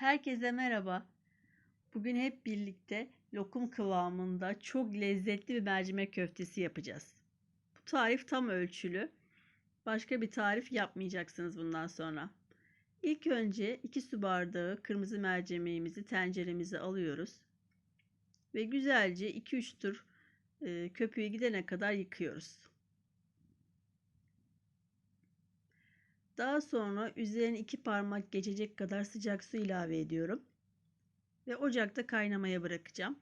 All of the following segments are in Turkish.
Herkese merhaba. Bugün hep birlikte lokum kıvamında çok lezzetli bir mercimek köftesi yapacağız. Bu tarif tam ölçülü. Başka bir tarif yapmayacaksınız bundan sonra. İlk önce 2 su bardağı kırmızı mercimeğimizi tenceremize alıyoruz. Ve güzelce 2-3 tur e, köpüğü gidene kadar yıkıyoruz. Daha sonra üzerine iki parmak geçecek kadar sıcak su ilave ediyorum. Ve ocakta kaynamaya bırakacağım.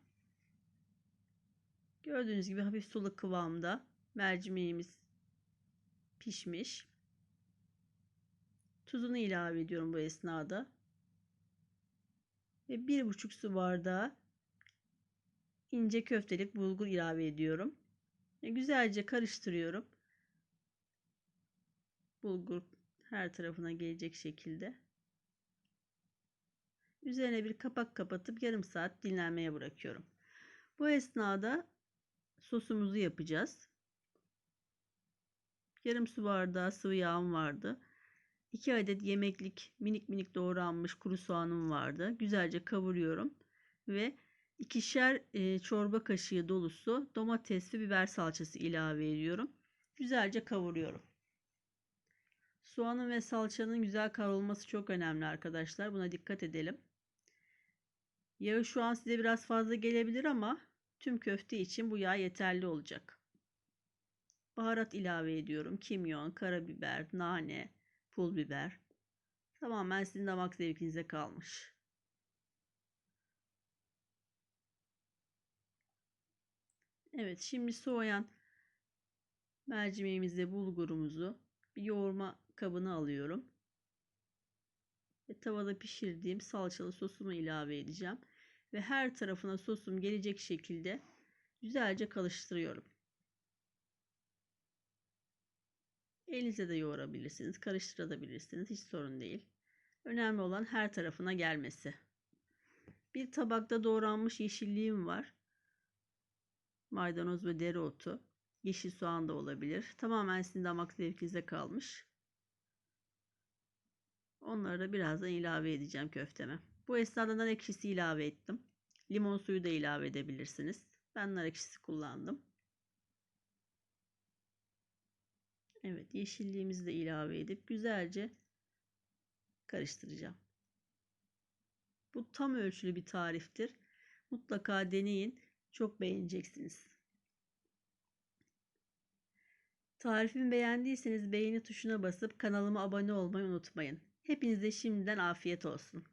Gördüğünüz gibi hafif sulu kıvamda mercimeğimiz pişmiş. Tuzunu ilave ediyorum bu esnada. Ve bir buçuk su bardağı ince köftelik bulgur ilave ediyorum. Ve güzelce karıştırıyorum. Bulgur her tarafına gelecek şekilde. Üzerine bir kapak kapatıp yarım saat dinlenmeye bırakıyorum. Bu esnada sosumuzu yapacağız. Yarım su bardağı sıvı yağım vardı. 2 adet yemeklik minik minik doğranmış kuru soğanım vardı. Güzelce kavuruyorum ve ikişer e, çorba kaşığı dolusu domates ve biber salçası ilave ediyorum. Güzelce kavuruyorum. Soğanın ve salçanın güzel kavrulması çok önemli arkadaşlar. Buna dikkat edelim. Yağı şu an size biraz fazla gelebilir ama tüm köfte için bu yağ yeterli olacak. Baharat ilave ediyorum. Kimyon, karabiber, nane, pul biber. Tamamen sizin damak zevkinize kalmış. Evet şimdi soğuyan mercimeğimizi bulgurumuzu bir yoğurma kabını alıyorum. Ve tavada pişirdiğim salçalı sosumu ilave edeceğim. Ve her tarafına sosum gelecek şekilde güzelce karıştırıyorum. Elinizle de yoğurabilirsiniz, karıştırabilirsiniz. Hiç sorun değil. Önemli olan her tarafına gelmesi. Bir tabakta doğranmış yeşilliğim var. Maydanoz ve dereotu. Yeşil soğan da olabilir. Tamamen sizin damak zevkinize kalmış. Onları da birazdan ilave edeceğim köfteme. Bu esnada nar ekşisi ilave ettim. Limon suyu da ilave edebilirsiniz. Ben nar ekşisi kullandım. Evet yeşilliğimizi de ilave edip güzelce karıştıracağım. Bu tam ölçülü bir tariftir. Mutlaka deneyin. Çok beğeneceksiniz. Tarifimi beğendiyseniz beğeni tuşuna basıp kanalıma abone olmayı unutmayın. Hepinize şimdiden afiyet olsun.